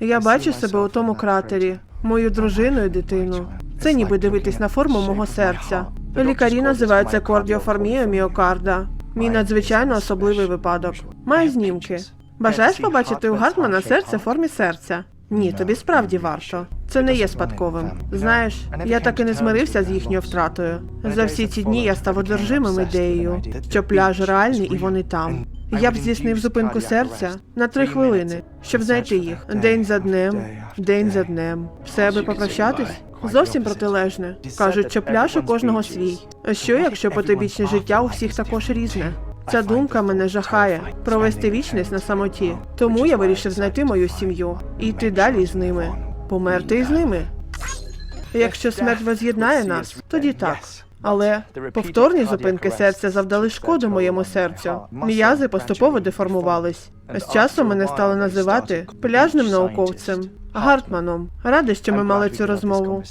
Я бачу себе у тому кратері, мою дружину і дитину. Це ніби дивитись на форму мого серця. Лікарі називають це кордіоформія міокарда. Мій надзвичайно особливий випадок. Маю знімки. Бажаєш побачити у Гартмана серце в формі серця? Ні, тобі справді варто. Це не є спадковим. Знаєш, я так і не змирився з їхньою втратою. За всі ці дні я став одержимим ідеєю, що пляж реальний і вони там. Я б здійснив зупинку серця на три хвилини, щоб знайти їх день за днем, день за днем. Все аби попрощатись? Зовсім протилежне. Кажуть, що пляж у кожного свій. А що, якщо потойбічне життя у всіх також різне? Ця думка мене жахає провести вічність на самоті. Тому я вирішив знайти мою сім'ю і йти далі з ними, померти із ними. Якщо смерть воз'єднає нас, тоді так. Але повторні зупинки серця завдали шкоду моєму серцю. М'язи поступово деформувались. З часом мене стали називати пляжним науковцем Гартманом. Радий, що ми мали цю розмову.